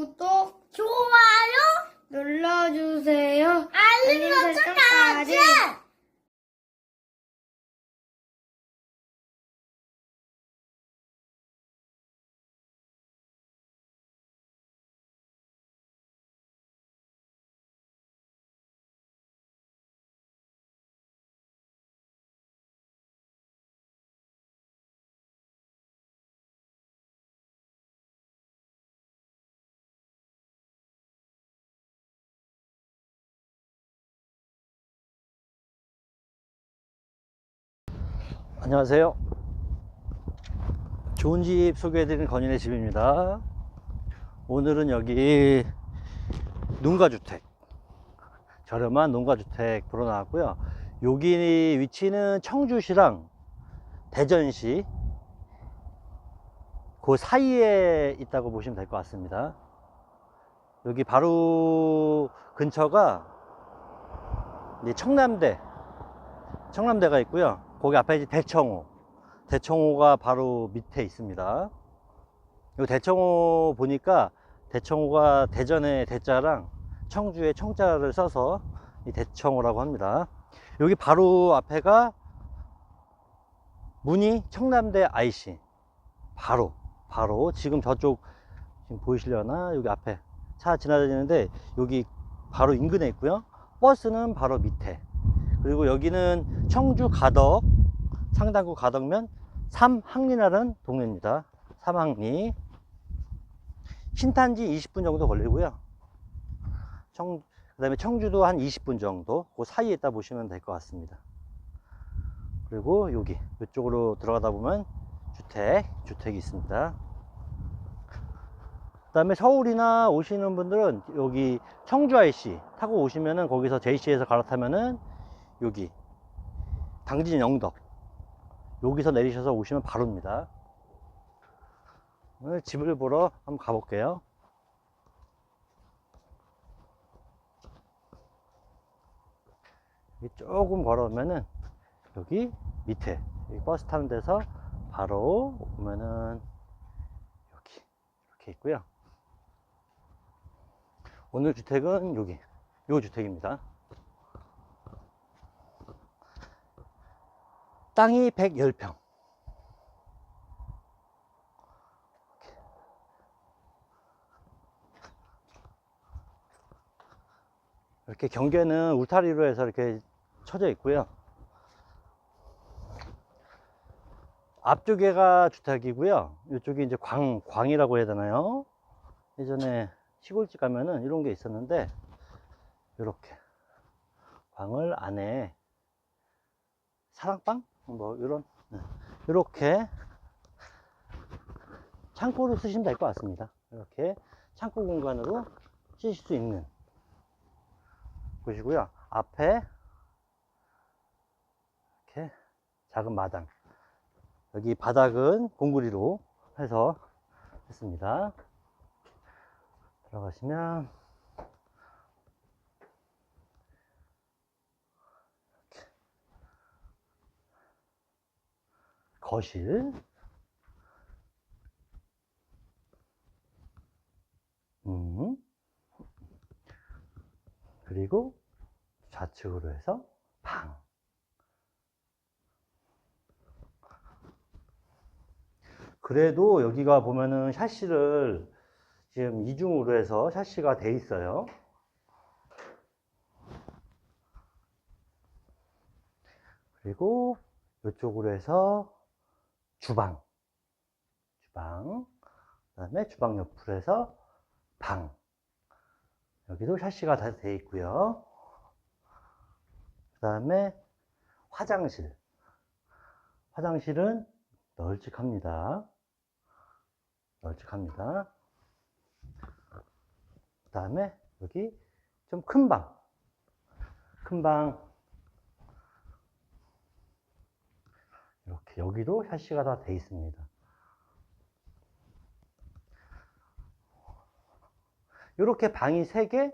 구독 좋아요, 눌러주세요. 알림 설정까지. 안녕하세요. 좋은 집 소개해드리는 건인의 집입니다. 오늘은 여기 농가주택, 저렴한 농가주택 보러 나왔고요. 여기 위치는 청주시랑 대전시 그 사이에 있다고 보시면 될 것 같습니다. 여기 바로 근처가 청남대, 청남대가 있고요. 거기 앞에 이제 대청호. 대청호가 바로 밑에 있습니다. 이 대청호 보니까 대청호가 대전의 대자랑 청주의 청자를 써서 이 대청호라고 합니다. 여기 바로 앞에가 문이 청남대 IC. 바로, 바로 지금 저쪽 지금 보이시려나? 여기 앞에 차 지나다니는데 여기 바로 인근에 있고요. 버스는 바로 밑에. 그리고 여기는 청주 가덕 상당구 가덕면 삼항리라는 동네입니다. 삼항리 신탄지 20분 정도 걸리고요. 청, 그 다음에 청주도 한 20분 정도 그 사이에 있다 보시면 될 것 같습니다. 그리고 여기 이쪽으로 들어가다 보면 주택 주택이 있습니다. 그 다음에 서울이나 오시는 분들은 여기 청주 IC 타고 오시면은 거기서 JC에서 갈아타면은 여기. 당진 영덕. 여기서 내리셔서 오시면 바로입니다. 오늘 집을 보러 한번 가볼게요. 조금 걸어오면은 여기 밑에 여기 버스 타는 데서 바로 오면은 여기 이렇게 있고요. 오늘 주택은 여기. 요 주택입니다 땅이 110평. 이렇게 경계는 울타리로 해서 이렇게 쳐져 있고요. 앞쪽에가 주택이고요. 이쪽이 이제 광, 광이라고 해야 되나요? 예전에 시골집 가면은 이런 게 있었는데, 이렇게. 광을 안에 사랑방? 뭐 이런 이렇게 창고로 쓰시면 될 것 같습니다. 이렇게 창고 공간으로 쓰실 수 있는 곳이고요. 앞에 이렇게 작은 마당. 여기 바닥은 공구리로 해서 했습니다. 들어가시면 거실. 음. 그리고 좌측으로 해서 방. 그래도 여기가 보면은 샤시를 지금 이중으로 해서 샤시가 돼 있어요. 그리고 이쪽으로 해서 주방, 주방, 그 다음에 주방 옆으로 해서 방. 여기도 샤시가 다 되어 있고요. 그 다음에 화장실. 화장실은 널찍합니다. 널찍합니다. 그 다음에 여기 좀 큰 방. 큰 방. 이렇게 여기도 샤시가 다 돼 있습니다. 이렇게 방이 3개,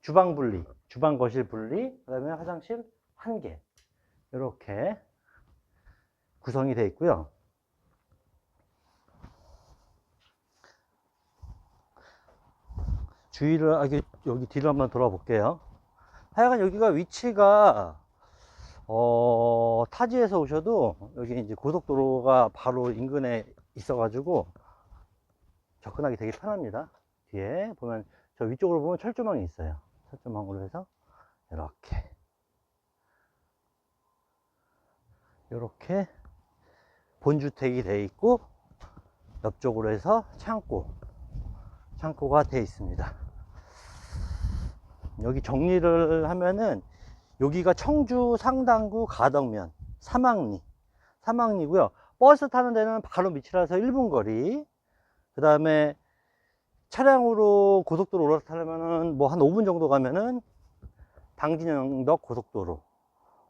주방 분리, 주방 거실 분리, 그 다음에 화장실 1개. 이렇게 구성이 되어 있고요. 주위를, 아, 여기 뒤로 한번 돌아볼게요. 하여간 여기가 위치가, 어, 타지에서 오셔도 여기 이제 고속도로가 바로 인근에 있어가지고 접근하기 되게 편합니다. 뒤에 보면 저 위쪽으로 보면 철조망이 있어요. 철조망으로 해서 이렇게 이렇게 본주택이 돼 있고 옆쪽으로 해서 창고 창고가 돼 있습니다. 여기 정리를 하면은 여기가 청주 상당구 가덕면 사망리. 사망리고요. 버스 타는 데는 바로 밑이라서 1분 거리. 그 다음에 차량으로 고속도로 올라타려면은 뭐 한 5분 정도 가면은 당진영덕 고속도로.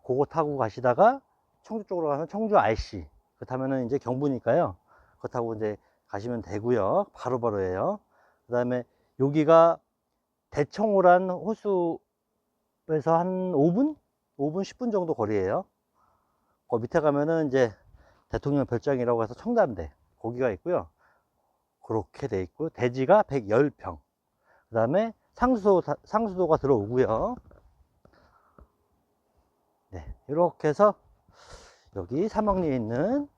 그거 타고 가시다가 청주 쪽으로 가면 청주 RC 그 타면은 이제 경부니까요. 그거 타고 이제 가시면 되고요. 바로바로예요. 그 다음에 여기가 대청호란 호수 에서 한 5분? 5분 10분 정도 거리에요. 그 밑에 가면은 이제 대통령 별장이라고 해서 청담대 거기가 있고요. 그렇게 돼 있고 대지가 110평. 그 다음에 상수도, 상수도가 들어오고요. 네 이렇게 해서 여기 사막리에 있는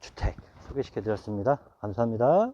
주택 소개시켜 드렸습니다. 감사합니다